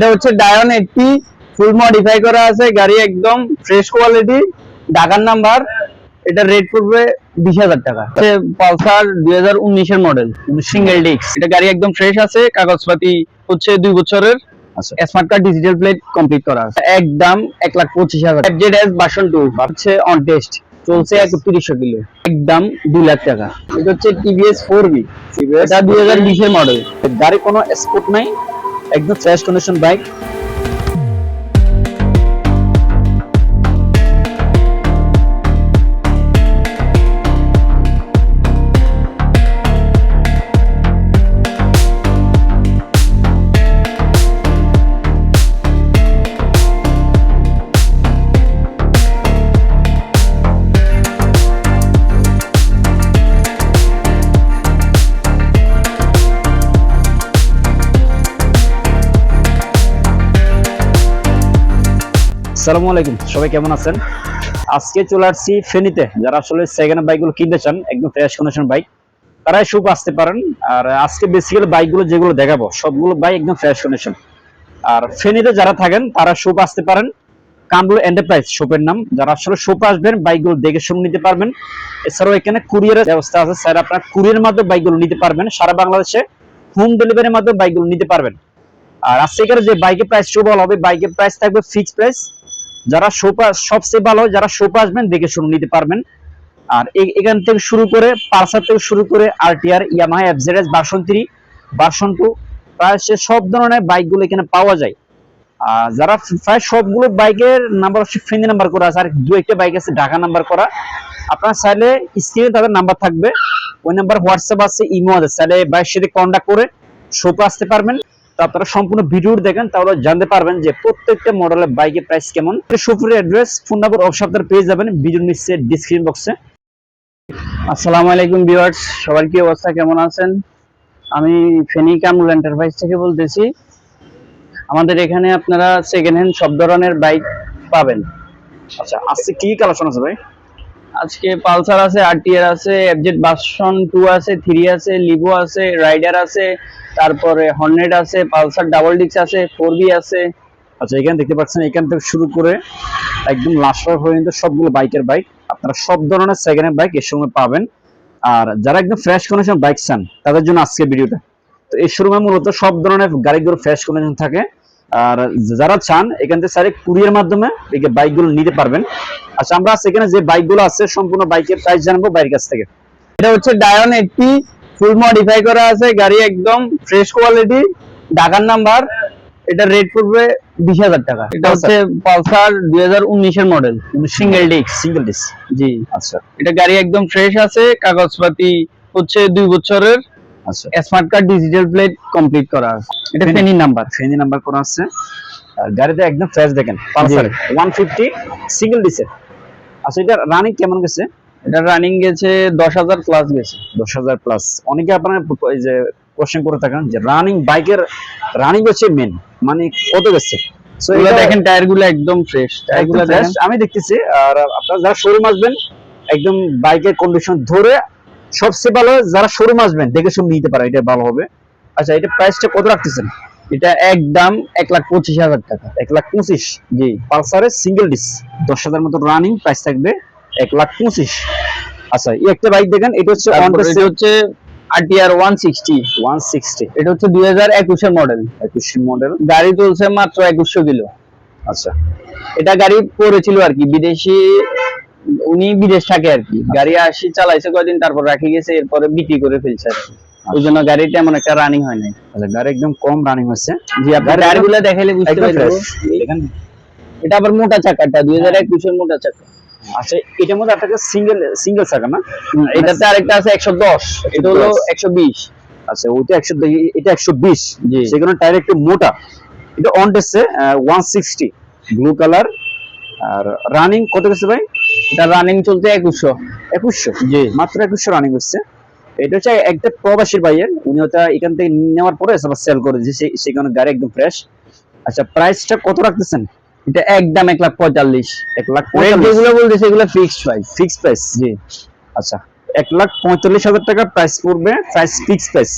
এটা হচ্ছে ডায়ন এইটটি ফুল মডিফাই করা আছে গাড়ি একদম ফ্রেশ কোয়ালিটি ঢাকার নাম্বার এটা রেট পড়বে বিশ হাজার টাকা। পালসার দুই হাজার উনিশের মডেল সিঙ্গেল ডিস্ক এটা গাড়ি একদম ফ্রেশ আছে কাগজপাতি হচ্ছে দুই বছরের। Smart card digital plate complete করা আছে। একদম এক লাখ পঁচিশ হাজার। জেড এস ভার্সন টু হচ্ছে অন টেস্ট চলছে একত্রিশশো কিলো। একদম দুই লাখ টাকা। এটা হচ্ছে টিভিএস ফোর বি এটা দুই হাজার বিশের মডেল গাড়ি কোনো স্পোর্ট নাই? একদম ফ্রেশ কন্ডিশন বাইক আসসালামু আলাইকুম, সবাই কেমন আছেন? আজকে চলে আসছি ফেনীতে। যারা আসলে সেকেন্ড বাইকগুলো কিনতে চান, একদম ফ্রেশ কন্ডিশন বাইক তারাই সুপ আসতে পারেন। আর আজকে বেসিক্যালি বাইকগুলো যেগুলো দেখাবো, সবগুলো বাইক একদম ফ্রেশ কন্ডিশন আর ফেনীতে যারা থাকেন, তারা সুপ আসতে পারেন। কামরুল এন্টারপ্রাইজ শপের নাম। যারা আসলে শপ আসবেন বাইকগুলো দেখে শুনে নিতে পারবেন। এছাড়াও এখানে কুরিয়ারের ব্যবস্থা আছে। স্যার, আপনার কুরিয়ারের মাধ্যমে বাইকগুলো নিতে পারবেন। সারা বাংলাদেশে হোম ডেলিভারির মাধ্যমে বাইকগুলো নিতে পারবেন। আর আজকের যে বাইকের প্রাইস শুভ হবে বাইকের প্রাইস থাকবে ফিক্সড প্রাইস যারা সোপা সবচেয়ে ভালো, যারা সোপা আসবেন, দেখে শুনে নিতে পারবেন। আর এখান থেকে শুরু করে পার্সার থেকে শুরু করে RTR Yamaha FZS version three version two প্রায় সে সব ধরনের বাইকগুলো এখানে পাওয়া যায়। আর যারা প্রায় সবগুলো বাইকের নাম্বার হচ্ছে ফ্রেন্ড নাম্বার করা আছে, আর দু একটা বাইক আছে ঢাকা নাম্বার করা। আপনার চাইলে স্ক্রিনে তাদের নাম্বার থাকবে। ওই নাম্বার হোয়াটসঅ্যাপ আছে, ইমো আছে, চাইলে বাইকের সাথে কন্ট্যাক্ট করে শোপে আসতে পারবেন। তো আপনারা সম্পূর্ণ ভিডিও দেখেন তাহলে জানতে পারবেন যে প্রত্যেকটা মডেলের বাইকের প্রাইস কেমন। সুপুরের অ্যাড্রেস ফোন নাম্বার অফ সপ্তাহে পেয়ে যাবেন ভিডিও নিচ্ছে ডিসক্রিপশন বক্সে আসসালামু আলাইকুম ভিউয়ার্স সবার কি অবস্থা কেমন আছেন? আমি ফেনী কামরুল এন্টারপ্রাইজ থেকে বলতেছি। আমাদের এখানে আপনারা সেকেন্ড হ্যান্ড সব ধরনের বাইক পাবেন। আচ্ছা আজকে কি কালেকশন আছে ভাই? আজকে পালসার আছে, আরটিআর আছে এফজেড ভার্সন টু আছে থ্রি আছে লিভো আছে রাইডার আছে, তারপরে হর্নেট আছে, পালসার ডাবল ডিক্স আছে ফোর বি আছে। আচ্ছা এখানে দেখতে পাচ্ছেন, এখান থেকে শুরু করে একদম লাস্ট পর্যন্ত সবগুলো বাইকের বাইক আপনারা সব ধরনের সেকেন্ড হ্যান্ড বাইক এর সময় পাবেন। আর যারা একদম ফ্রেশ কন্ডিশন বাইক চান, তাদের জন্য আজকে ভিডিওটা তো এই শোরুমে মূলত সব ধরনের গাড়িগুলো ফ্রেশ কন্ডিশন থাকে। আর যারা চান এখান থেকে সারে কুরিয়ার মাধ্যমে এই বাইকগুলো নিতে পারবেন। আচ্ছা আমরা সেখানে যে বাইকগুলো আছে সম্পূর্ণ বাইকের প্রাইস জানব বাইরের কাছ থেকে। এটা হচ্ছে ডায়ন এইটটি ফুল মডিফাই করা আছে গাড়ি একদম ফ্রেশ কোয়ালিটি ঢাকার নাম্বার এটা রেট পড়বে বিশ হাজার টাকা। এটা হচ্ছে পালসার দুই হাজার উনিশের model single disc single disc জি। আচ্ছা। এটা গাড়ি একদম ফ্রেশ আছে কাগজপাতি হচ্ছে দুই বছরের। আচ্ছা smart card digital plate complete করা আছে। এটা ফেনি নাম্বার ফেনি নাম্বার করা আছে। আর গাড়িতে একদম ফ্রেশ দেখেন পালসার। ওয়ান ফিফটি সিঙ্গেল ডিসের আচ্ছা এটা রানিং কেমন গেছে? এটা রানিং গেছে দশ হাজার প্লাস গেছে। দশ হাজার প্লাস অনেকে আপনার এই যে কোশ্চেন করে থাকেন যে রানিং বাইকের রানিং হচ্ছে মেন মানে কত গেছে? এগুলো এটা দেখেন টায়ারগুলো একদম ফ্রেশ টায়ার একদমগুলো fresh। আমি দেখতেছি আর আপনারা যারা শোরুম আসবেন একদম বাইকের কন্ডিশন ধরে সবচেয়ে ভালো যারা শোরুম আসবেন দেখে শুনে নিতে পারে এটা ভালো হবে। আচ্ছা এটা প্রাইসটা কত রাখতেছেন? এটা একদম এক লাখ পঁচিশ হাজার টাকা। এক লাখ পঁচিশ? জি। পালসারের সিঙ্গেল ডিস দশ হাজার মতো রানিং প্রাইস থাকবে এক লাখ পঁচিশ। আচ্ছা এই একটা বাইক দেখেন এটা হচ্ছে এটা হচ্ছে RTR one sixty one sixty এটা হচ্ছে দুই হাজার একুশের মডেল একুশ মডেল গাড়ি চলছে মাত্র একুশশো কিলো। আচ্ছা। এটা গাড়ি পড়েছিল আর কি বিদেশি উনি বিদেশ থাকে আর কি। গাড়ি আসি চালাইছে কয়দিন তারপর রাখি গেছে এরপরে বিক্রি করে ফেলছে আর কি। ওই জন্য গাড়িটা এমন একটা রানিং হয় নাই। আচ্ছা গাড়ি একদম কম রানিং হচ্ছে। জি আপনি গাড়ি টায়ারগুলো দেখাইলে বুঝতে পারবেন। দেখেন। এটা আবার মোটা চাকাটা দুই হাজার একুশের মোটা চাকা। আচ্ছা এটার মধ্যে আপনাকে সিঙ্গেল সিঙ্গেল চাকা না? এটাতে আরেকটা আছে একশো দশ এটা হলো 110 একশো বিশ। আচ্ছা ওইটা একশো এটা একশো বিশ। সেখানে টায়ার একটু মোটা। এটা on test one sixty blue colour R running কত গেছে ভাই? এটা রানিং চলছে একুশশো। একুশশো? জি। মাত্র একুশশো রানিং হচ্ছে। এটা হচ্ছে একটা প্রবাসীর ভাইয়ের। উনি ওটা এখান থেকে নেওয়ার পরে সেল করে দিয়েছে। সেখানে গাড়ি একদম ফ্রেশ আচ্ছা প্রাইসটা কত রাখতেছেন? এটা একদম এক লাখ পঁয়তাল্লিশ। এক লাখ যেগুলো বলতেছে এগুলো ফিক্সড প্রাইস ফিক্স প্রাইস জি। আচ্ছা এক লাখ পঁয়তাল্লিশ হাজার টাকা প্রাইস পড়বে। প্রাইস ফিক্স প্রাইস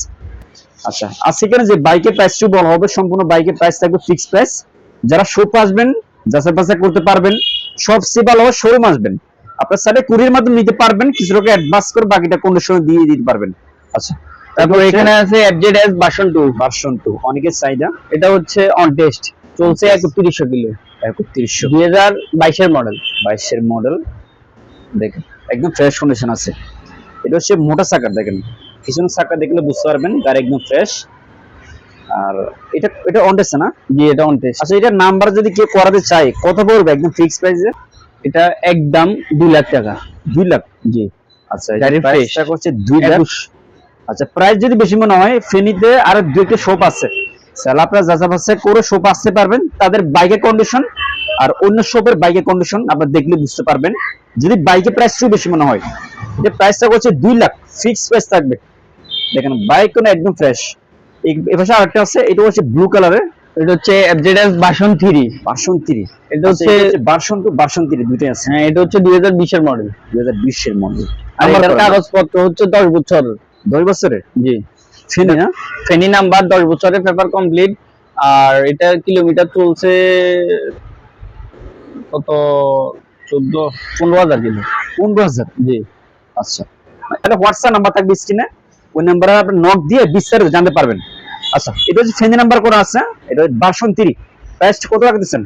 আচ্ছা আজকে এখানে যে বাইকের প্রাইসটি বলা হবে সম্পূর্ণ বাইকের প্রাইস থাকবে ফিক্স প্রাইস যারা শোপ আসবেন যাচাই বাছাই করতে পারবেন সবচেয়ে ভালো শোরুম আসবেন আপনার সাথে কুরিয়ার মাধ্যমে নিতে পারবেন কিছু টাকা অ্যাডভান্স করে বাকিটা কন্ডিশনে দিয়ে দিতে পারবেন। আচ্ছা তারপর এখানে আছে ভার্সন ভার্সন অনেকের চাহিদা। এটা হচ্ছে অন টেস্ট চলছে একত্রিশশো কিলো। একত্রিশশো। দুই হাজার বাইশের মডেল বাইশের মডেল দেখেন একদম ফ্রেশ কন্ডিশন আছে। এটা হচ্ছে মোটা চাকার দেখেন। পিছনের চাকা দেখলে বুঝতে পারবেন গাড়ি একদম ফ্রেশ আর এটা এটা অনটেস্ট না? জি এটা অন টেস্ট আচ্ছা এটা নাম্বার যদি কেউ করাতে চায় কত পড়বে একদম ফিক্স প্রাইসে এটা একদম দুই লাখ টাকা। দুই লাখ? জি। আচ্ছা fresh। প্রাইসটা করছে দুই লাখ। আচ্ছা প্রাইস যদি বেশি মনে হয় ফেনীতে আর দুইটা শপ আছে। তাহলে আপনারা যাচা বাছাই করে শপ আসতে পারবেন তাদের বাইকের কন্ডিশন আর অন্য শপের বাইকের কন্ডিশন আপনারা দেখলে বুঝতে পারবেন। যদি বাইকের প্রাইস একটু বেশি মনে হয় এটা প্রাইসটা করছে দুই লাখ। ফিক্স প্রাইস থাকবে। দেখেন বাইক কোনো একদম ফ্রেশ এই পাশে আরেকটা আছে এটা হচ্ছে ব্লু কালারের এটা হচ্ছে ভার্সন থ্রি ভার্সন থ্রি এটা হচ্ছে ভার্সন টু ভার্সন থ্রি দুটোই আছে। হ্যাঁ এটা হচ্ছে দুই হাজার বিশের মডেল দুই হাজার বিশের মডেল আর এটার কাগজপত্র হচ্ছে দশ বছর। দশ বছরের? জি। ফেনী না? ফেনি নাম্বার দশ বছরের পেপার কমপ্লিট আর এটা কিলোমিটার চলছে কত? চোদ্দ পনেরো হাজার কিলো পনেরো হাজার? জি। আচ্ছা। একটা হোয়াটসঅ্যাপ নাম্বার থাকবে স্ক্রিনে ওই নাম্বারে আপনি নক দিয়ে বিস্তারিত জানতে পারবেন। আচ্ছা এটা হচ্ছে ফেনি নাম্বার করা আছে এটা ভার্সন থ্রি প্রাইস কত টাকা দিচ্ছেন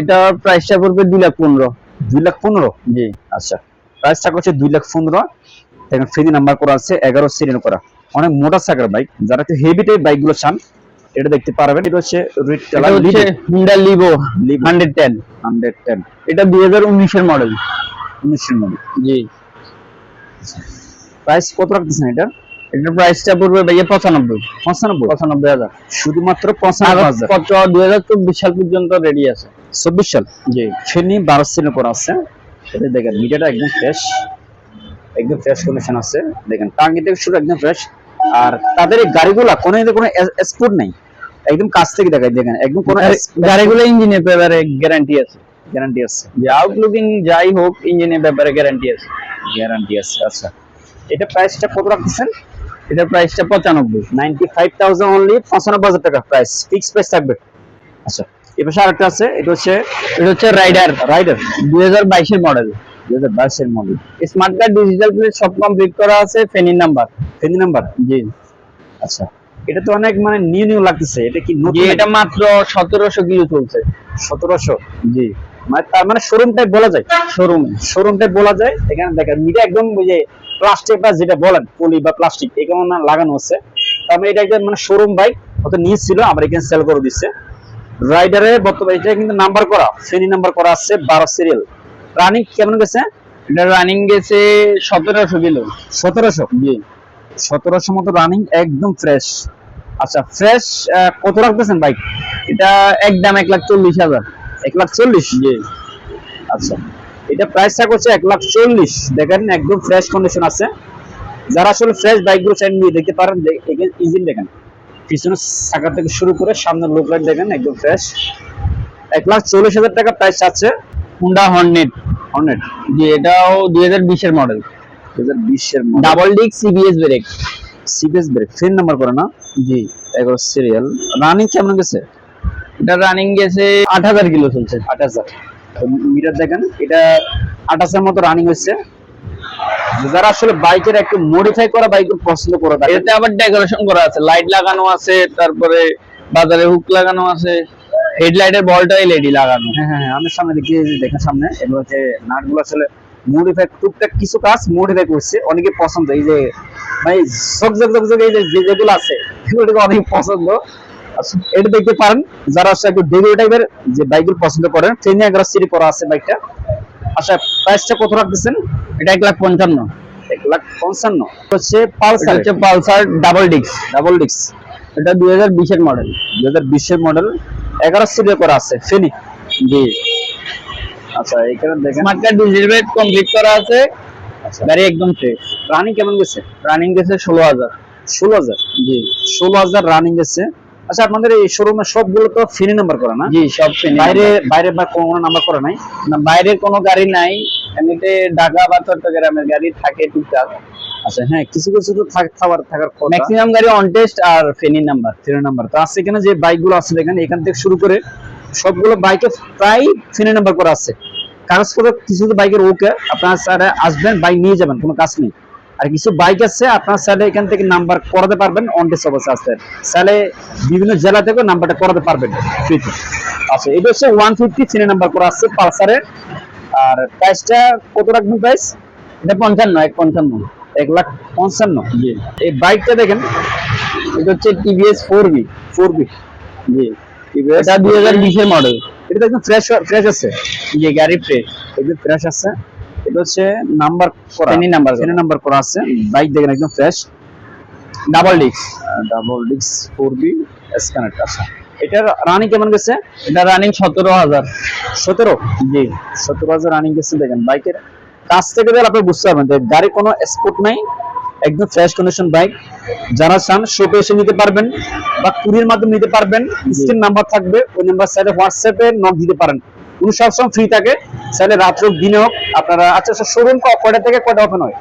এটা প্রাইসটা পড়বে দুই লাখ পনেরো। দুই লাখ পনেরো? জি। আচ্ছা প্রাইসটা হচ্ছে দুই লাখ পনেরো। দেখেন ফেনি নাম্বার করা আছে এগারো সিরিয়াল করা। অনেক মোটর সাইকেল বাইক যারা একটু হেভি টাইপ বাইকগুলো চান এটা দেখতে পারবেন। এটা হচ্ছে রেড কালার হচ্ছে Livo Livo। Hundred ten hundred ten এটা দুই হাজার উনিশের মডেল উনিশের মডেল জি। প্রাইস কত রাখতেছেন এটা? এটার প্রাইসটা পড়বে ভাইয়া পঁচানব্বই। পঁচানব্বই? পঁচানব্বই হাজার। শুধুমাত্র পঁচানব্বই দুই হাজার চব্বিশ সাল পর্যন্ত রেডি আছে। চব্বিশ সাল? জি। ফেনি বারো সিলের করা আছে। এটা দেখেন মিটারটা একদম ফ্রেশ একদম ফ্রেশ কন্ডিশন আছে। দেখেন টাঙ্গি থেকে শুরু একদম ফ্রেশ আর তাদের এই গাড়িগুলা কোনো কোনো স্পোর্ট নেই। একদম কাছ থেকে দেখায় দেখেন একদম কোনো গাড়িগুলো ইঞ্জিনের ব্যাপারে গ্যারান্টি আছে। গ্যারান্টি আছে। যে আউটলুকিং যাই হোক ইঞ্জিনের ব্যাপারে গ্যারান্টি আছে। গ্যারান্টি আছে আচ্ছা। এটা প্রাইসটা কত রাখতেছেন? এটার প্রাইসটা পঁচানব্বই। নাইনটি ফাইভ থাউজেন্ড অনলি পঁচানব্বই হাজার টাকা প্রাইস ফিক্স প্রাইস থাকবে। আচ্ছা এ পাশে আরেকটা আছে এটা হচ্ছে এটা হচ্ছে রাইডার রাইডার দুই হাজার বাইশের মডেল দুই হাজার বাইশের model smart card digital plate সব কমপ্লিট করা আছে ফেনির নাম্বার ফেনি নাম্বার জি। আচ্ছা এটা তো অনেক মানে নিউ নিউ লাগতেছে এটা কি নতুন? এটা মাত্র সতেরোশো কিলো চলছে। সতেরোশো? জি। মানে তার মানে বলা যায়। শোরুমে শোরুম টাইপ বলা যায় এখানে দেখেন মিটা একদম ওই যে প্লাস্টিক বা যেটা বলেন পলি বা প্লাস্টিক এখানে না লাগানো হচ্ছে তার মানে এটা একদম মানে শোরুম বাইক হয়তো নিয়ে ছিল আমার এখানে সেল করে দিচ্ছে রাইডারে বর্তমানে এটা কিন্তু নাম্বার করা শ্রেণি নাম্বার করা আছে বারো সিরিয়াল রানিং কেমন গেছে? এটা রানিং গেছে সতেরোশো কিলো। সতেরোশো? জি। সতেরোশো মতো রানিং একদম ফ্রেশ আচ্ছা ফ্রেশ কত রাখতেছেন বাইক এটা একদম এক লাখ চল্লিশ হাজার। এক লাখ চল্লিশ? জি। আচ্ছা। এটা প্রাইসটা করছে এক লাখ চল্লিশ দেখেন একদম ফ্রেশ কন্ডিশন আছে। যারা আসলে ফ্রেশ বাইকগুলো চাই নিয়ে দেখতে পারেন ইঞ্জিন দেখেন। পিছনে চাকা থেকে শুরু করে সামনের লোক লাইট দেখেন একদম ফ্রেশ এক লাখ চল্লিশ হাজার টাকা প্রাইস আছে। হুন্ডা হর্নেট হর্নেট জি এটাও দুই হাজার বিশের মডেল দু হাজার বিশের double disc CBS brake CBS brake ফ্রেন number করে না? জি। এগারো সিরিয়াল রানিং কেমন গেছে? এটা রানিং গেছে আট হাজার কিলো চলছে। আট হাজার। মিটার দেখেন এটা আঠাশের মতো রানিং হচ্ছে। যারা আসলে বাইকের একটু মডিফাই করা বাইক পছন্দ করে থাকে এতে আবার ডেকোরেশন করা আছে লাইট লাগানো আছে তারপরে বাজারে হুক লাগানো আছে হেডলাইটের বলটা এলইডি লাগানো। হ্যাঁ হ্যাঁ হ্যাঁ, আমি সামনে দেখি দেখেন সামনে এগুলো হচ্ছে নাটগুলো আসলে মডিফাই টুকটাক কিছু কাজ মডিফাই করছে অনেকে পছন্দ এই যে মানে ঝক ঝক ঝক ঝক এই যে যেগুলো আছে এগুলো অনেক পছন্দ। এটা দেখতে পারেন যারা একটু টাইপের যে বাইকগুলো পছন্দ করেন সিরি করা আছে বাইকটা। আচ্ছা প্রাইসটা কত রাখতেছেন? এটা এক লাখ পঞ্চান্ন। এক লাখ পঞ্চান্ন। হচ্ছে পালসার। হচ্ছে পালসার ডাবল ডিক্স ডাবল ডিক্স এটা দুই হাজার বিশের মডেল দুই হাজার বিশের মডেল এগারো সিরি করা আছে ফেনি। জি। আচ্ছা এখানে দেখেন। স্মার্ট কার্ড ডিজিটাল কমপ্লিট করা আছে। আচ্ছা। গাড়ি একদম ফ্রেশ রানিং কেমন গেছে? রানিং গেছে ষোলো হাজার। ষোলো হাজার? জি। ষোলো হাজার রানিং গেছে। আচ্ছা আপনাদের এই শোরুমের সবগুলো তো ফ্রি নাম্বার করা না? জি সব ফেনি বাইরে বাইরে বা কোনো নাম্বার করা নাই? না বাইরের কোনো গাড়ি নাই। এমনিতে ঢাকা বা চট্টগ্রামের গাড়ি থাকে টুকটাক। আচ্ছা হ্যাঁ কিছু কিছু তো থাক- থাকার থাকার কথা। ম্যাক্সিমাম গাড়ি অন টেস্ট আর ফেনির নাম্বার ফিরে নাম্বার তো আজকে এখানে যে বাইকগুলো আছে দেখেন এখান থেকে শুরু করে সবগুলো বাইকে প্রায় ফিরে নাম্বার করা আছে। কাগজপত্র কিছু তো বাইকের ওকে আপনার স্যার আসবেন বাইক নিয়ে যাবেন কোনো কাজ নেই। আর কিছু বাইক আছে আপনার স্যারে এখান থেকে নাম্বার করাতে পারবেন অন টেস্ট অবস্থা আছে। স্যারে বিভিন্ন জেলা থেকে নাম্বারটা করাতে পারবেন। ফ্রিতে। আচ্ছা এটা হচ্ছে ওয়ান ফিফটি ফিরে নাম্বার করা আছে পালসারের আর প্রাইসটা কত রাখবেন প্রাইস এটা পঞ্চান্ন এক পঞ্চান্ন এক লাখ পঞ্চান্ন। জি। এই বাইকটা দেখেন এটা হচ্ছে TVS four B four B জি। এটা দুই হাজার বিশের মডেল এটা তো একদম ফ্রেশ ফ্রেশ আছে গাড়ি ফ্রেশ একদম ফ্রেশ আছে। এটা হচ্ছে নাম্বার করা। শ্রেণি নাম্বার শ্রেণি নাম্বার করা আছে। বাইক দেখেন একদম ফ্রেশ ডাবল ডিস্ক ডাবল ডিক্স ফোর বি আছে এটার রানিং কেমন গেছে? এটা রানিং সতেরো হাজার। সতেরো? জি। সতেরো হাজার রানিং গেছে দেখেন। বাইকের কাছ থেকে দেখলে আপনি বুঝতে পারবেন যে গাড়ি কোনো স্পোর্ট নাই একদম ফ্রেশ কন্ডিশন বাইক যারা চান শপে এসে নিতে পারবেন বা কুরিয়ার মাধ্যমে নিতে পারবেন। স্ক্রিন নাম্বার থাকবে ওই নাম্বার সাইডে হোয়াটসঅ্যাপে নক দিতে পারেন। কোনো সবসময় ফ্রি থাকে। তাহলে রাত হোক দিনে হোক আপনারা আচ্ছা শোরুম কটা থেকে কটা ওপেন হয়?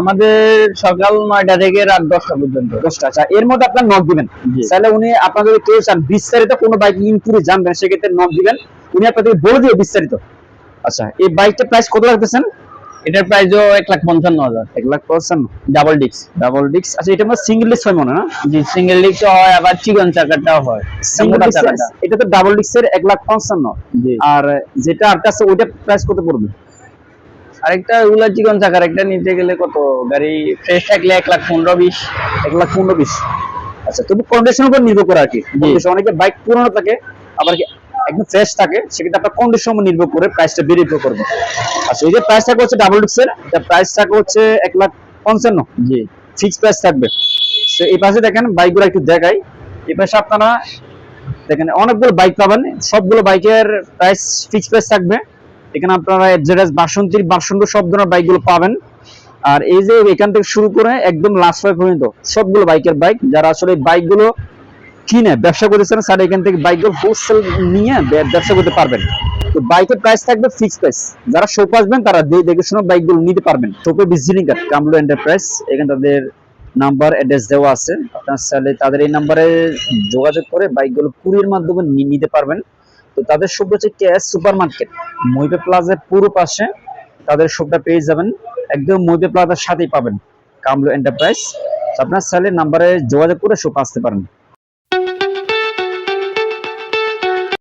আমাদের সকাল নয়টা থেকে রাত দশটা পর্যন্ত। দশটা আচ্ছা এর মধ্যে আপনার নক দিবেন। তাহলে উনি আপনাদের কেউ চান বিস্তারিত কোনো বাইক ইনপুরে জানবেন সেক্ষেত্রে নক দিবেন। উনি আপনাদের বলে দিবে বিস্তারিত। আচ্ছা এই বাইকটা প্রাইস কত রাখতেছেন? এটার প্রাইসও এক লাখ পঞ্চান্ন হাজার। এক লাখ পঞ্চান্ন। ডাবল ডিস্ক ডাবল ডিক্স আচ্ছা এটা আমার সিঙ্গেল ডিক্স হয় মনে না? জি সিঙ্গেল ডিস্ক হয় আবার চিকন চাকাটাও হয়। এটা তো ডাবল ডিক্সের এক লাখ পঞ্চান্ন। আর যেটা আর কাছে ওইটা প্রাইস কত পড়বে? আরেকটা ওগুলা চিকন চাকার একটা নিতে গেলে কত? গাড়ি ফ্রেশ থাকলে এক লাখ পনেরো বিশ। এক লাখ পনেরো বিশ। আচ্ছা তবু কন্ডিশনের উপর নির্ভর করে আর কি। অনেকে বাইক পুরনো থাকে আবার কি একদম ফ্রেশ থাকে সেক্ষেত্রে আপনার কন্ডিশন নির্ভর করে প্রাইসটা বেরিয়ে করবে। আচ্ছা এই যে প্রাইস থাকে হচ্ছে ডাবল ডিক্সের এটা প্রাইস থাকে হচ্ছে এক লাখ পঞ্চান্ন। জি। ফিক্স প্রাইস থাকবে। তো এই পাশে দেখেন বাইকগুলো একটু দেখাই। এই পাশে আপনারা দেখেন অনেকগুলো বাইক পাবেন সবগুলো বাইকের প্রাইস ফিক্স প্রাইস থাকবে। এখানে আপনারা জেডএস বাসন্তীর বাসন্ত সব ধরনের বাইকগুলো পাবেন। আর এই যে এখান থেকে শুরু করে একদম লাস্ট ফাইভ পর্যন্ত সবগুলো বাইকের বাইক যারা আসলে বাইকগুলো কিনে ব্যবসা করতেছেন, স্যার, এখান থেকে বাইকগুলো হোলসেল নিয়ে ব্যবসা করতে পারবেন। তো বাইকের প্রাইস থাকবে ফিক্স প্রাইস যারা শোপ আসবেন, তারা দেখে শুনে বাইকগুলো নিতে পারবেন। শোপে ভিজিটিং কার্ড কামলো এন্টারপ্রাইজ এখানে তাদের নাম্বার অ্যাড্রেস দেওয়া আছে। আপনার চাইলে তাদের এই নাম্বারে যোগাযোগ করে বাইকগুলো কুরির মাধ্যমে নিতে পারবেন। তো তাদের শপ হচ্ছে কেএস সুপার মার্কেট মহিপে প্লাজার পুরো পাশে তাদের শপটা পেয়ে যাবেন। একদম মহিপে প্লাজার সাথেই পাবেন কামলো এন্টারপ্রাইজ আপনার চাইলে নাম্বারে যোগাযোগ করে শপ আসতে পারেন।